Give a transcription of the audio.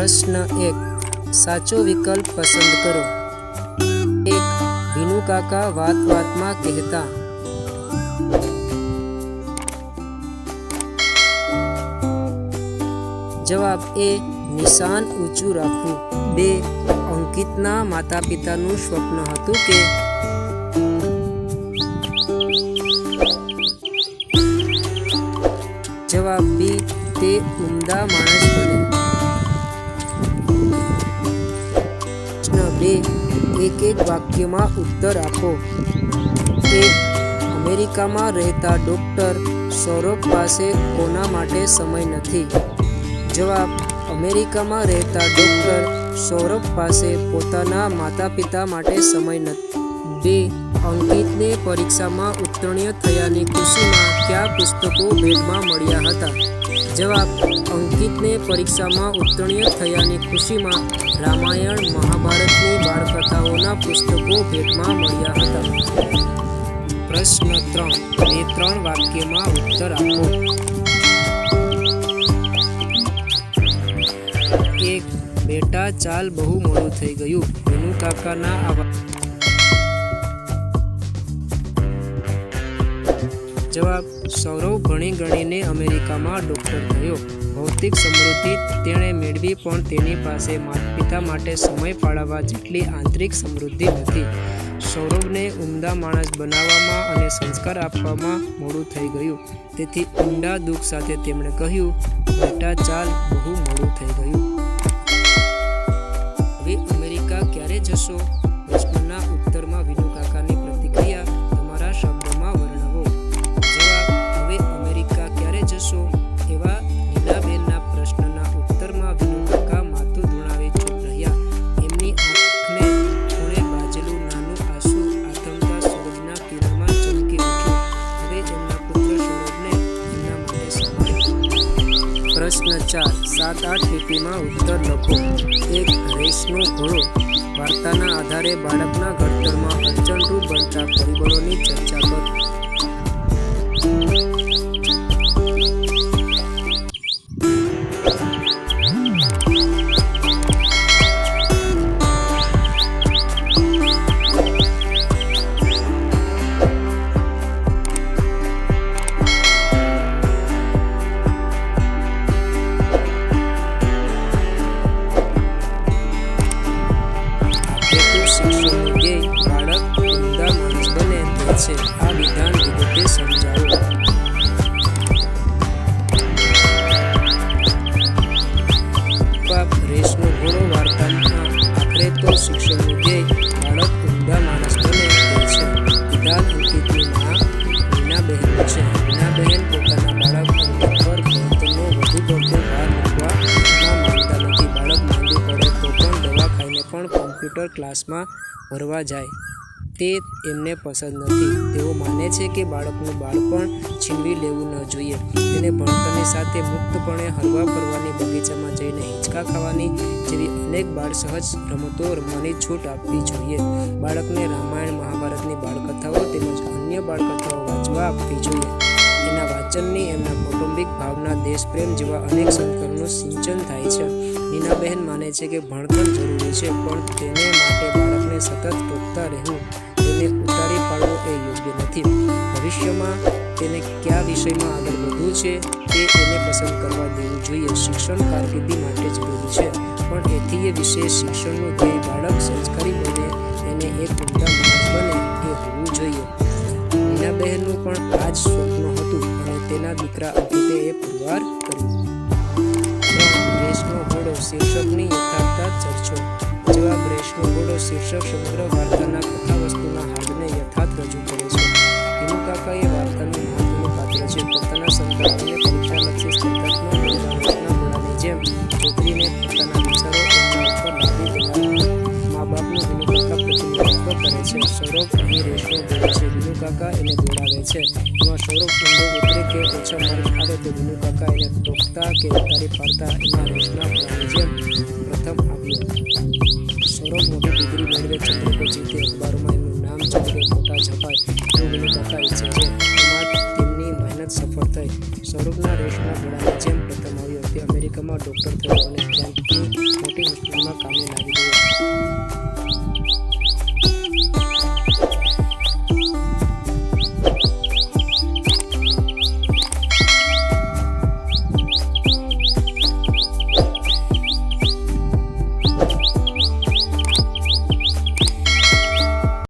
પ્રશ્ન એક. સાચો વિકલ્પ પસંદ કરો. એક કાકા વાત વાતમાં કહેતા. જવાબ એ, નિશાન ઊંચું રાખવું. બે, અંકિતના માતા પિતાનું સ્વપ્ન હતું કે જવાબ બી, તે ઉમદા માણસ એક એક વાક્યમાં ઉત્તર આપો. એક અમેરિકામાં રહેતા ડૉક્ટર સૌરભ પાસે કોના માટે સમય નથી? જવાબ, અમેરિકામાં રહેતા ડૉક્ટર સૌરભ પાસે પોતાના માતા પિતા માટે સમય નથી બે, અંકિતને પરીક્ષામાં ઉત્તીર્ણ થયાની ખુશીમાં કયા પુસ્તકો ભેટમાં મળ્યા હતા? જવાબ, અંકિતને પરીક્ષામાં ઉત્તીર્ણ થયાની ખુશીમાં રામાયણ મહાભારતની બાળકથાઓના પુસ્તકો ભેટમાં મળ્યા હતા. પ્રશ્ન ત્રણ, બે ત્રણ વાક્યમાં ઉત્તર આપો. એક, બેટા ચાલ બહુ મોડું થઈ ગયું. વિનુ કાકાના આવા જવાબ, સૌરવ ભણી ગણીને અમેરિકામાં ડૉક્ટર થયો. ભૌતિક સમૃદ્ધિ તેણે મેળવી, પણ તેની પાસે પિતા માટે સમય ફાળવવા જેટલી આંતરિક સમૃદ્ધિ નથી. સૌરભને ઉમદા માણસ બનાવવામાં અને સંસ્કાર આપવામાં મોડું થઈ ગયું. તેથી ઊંડા દુઃખ સાથે તેમણે કહ્યું, બેટા ચાલ, બહુ મોડું થઈ ગયું. સાત આઠ લીટીમાં ઉત્તર લખો એક રેસનો ઘોડો વાર્તાના આધારે બાળકના ઘડતરમાં અડચણરૂપ બનતા પરિબળોની ચર્ચા કરો ધ્યેય બાળક ઉમદા માણસ બને તે છે. આ વિધાન વિગતે સમજાવો. પાપ રેસનો ઘોડો વાર્તામાં આખરે તો શિક્ષણનું ધ્યેય બાળક ઉમદા માણસ બને તે છે. વિધાન અંકિતની માં મીનાબહેનનું છે. મીનાબહેન પોતાના બાળક પર ભણતરનો વધુ પડતો ભાર મૂકવા ના માનતા નથી. બાળક માંદું પડે તો પણ દવા ખાઈને પણ કોમ્પ્યુટર ક્લાસમાં ભરવા જાય, તે એમને પસંદ નથી. તેઓ માને છે કે બાળકનું બાળપણ છીનવી લેવું ન જોઈએ. તેને ભણતરની સાથે મુક્તપણે હરવા ફરવાની બગીચામાં જઈને હિંચકા ખાવાની જેવી અનેક બાળ સહજ રમતો રમવાની છૂટ આપવી જોઈએ. બાળકને રામાયણ, મહાભારતની બાળકથાઓ તેમજ અન્ય બાળકથાઓ વાંચવા આપવી જોઈએ. એના વાંચનની એમના કૌટુંબિક ભાવના, દેશપ્રેમ જેવા અનેક સંસ્કારોનું સિંચન થાય છે. નીનાબહેન માને છે કે ભણતર જરૂરી છે, પણ તેને માટે બાળકને સતત ટોકતા રહેવું, તેને ઉતારી પાડવું એ યોગ્ય નથી. ભવિષ્યમાં તેને કયા વિષયમાં આગળ વધવું છે તે એને પસંદ કરવા દેવું જોઈએ. શિક્ષણ કારકિર્દી માટે જરૂરી છે, પણ એથી એ વિશે શિક્ષણનું ધ્યેય બાળક સંસ્કારી બને, એને એક ઉમદા બને એ હોવું જોઈએ. મીનાબહેનનું પણ આ જ સ્વપ્ન હતું અને તેના દીકરા એ પુરવાર કર્યું. શીર્ષકની યથાર્થતા ચર્ચો. જવાબ રેશનો ઘોડો શીર્ષક સમગ્ર વાર્તાના કથાવસ્તુના હાર્દને યથાર્થ રજૂ કરે છે. વિનુ કાકા એ વાર્તાનું મહત્વનું પાત્ર છે પોતાના સંતાનોને છે. એમાં સૌરભ સિંધુ ઉતરે કે ઓછા માર્ગ આવે તો વિનુ કાકા એને ટોકતા કે ઉતારી પાડતા એમાં રેસના જેમ પ્રથમ આવ્યો. સૌરભ મોટી ડિગ્રી મેળવે ચંદ્રકો જીતે અખબારોમાં એમનું નામ ચંદ્રકો ફોટા છપાય એવું વિનુ કાકા ઈચ્છે છે. તેમની મહેનત સફળ થઈ. સૌરભના રેસના ઘોડાની જેમ પ્રથમ આવ્યો તે અમેરિકામાં ડૉક્ટર થયો.